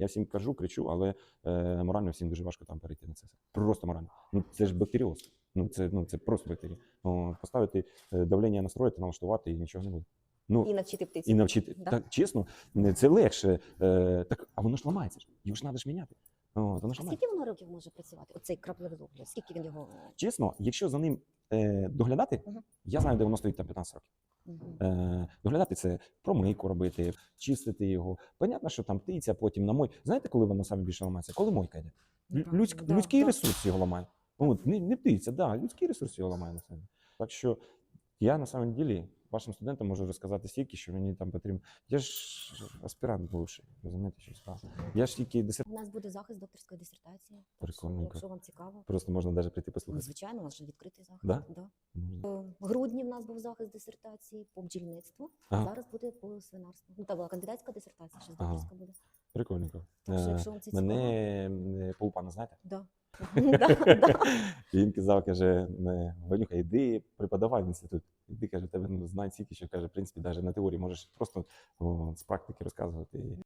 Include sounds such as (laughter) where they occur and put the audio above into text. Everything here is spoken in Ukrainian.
Я всім кажу, кричу, але е, морально всім дуже важко там перейти на це. Просто морально. Ну це ж бактеріоз. Ну це ну це просто бактерія. О, поставити е, давлення настроїти, налаштувати і нічого не буде. Ну І навчити птицю. і навчити. Да. Так чесно, це легше. Е, так, а воно ж ламається ж. Його ж треба ж міняти. О, А скільки воно років може працювати? Оцей крапливий догляд? Скільки він його. Чесно, якщо за ним е, доглядати, Мгм. я знаю, де воно стоїть там 15 років. Е, доглядати це промийку робити, чистити його. Понятно, що там птиця, потім на мой. Знаєте, коли воно саме більше ламається? Коли мойка йде. Людськ, да, людський да. ресурс його ламає. От, не, не птиця, да, людський ресурс його ламає на себе. Так що я на самом ділі вашим студентам можу розказати стільки, що мені там потрібно. Я ж аспірант бувший, розумієте, що справа. Я ж тільки десерт. У нас буде захист докторської дисертації. Прикольненько. Якщо вам цікаво. Просто можна навіть прийти послухати. звичайно, у нас вже відкритий захист. Да? Да. Можна. Е, В грудні в нас був захист дисертації по бджільництву. Ага. Зараз буде по свинарству. Ну, та була кандидатська дисертація, ще Ага. докторська буде. Прикольненько. Так що, Е, якщо вам це Мене Паупана, знаєте? Да. (laughs) І він казав, каже, «Не, Ванюха, йди преподавай в інститут. Іди, каже, тебе знає стільки, що каже, в принципі, навіть на теорії можеш просто з практики розказувати.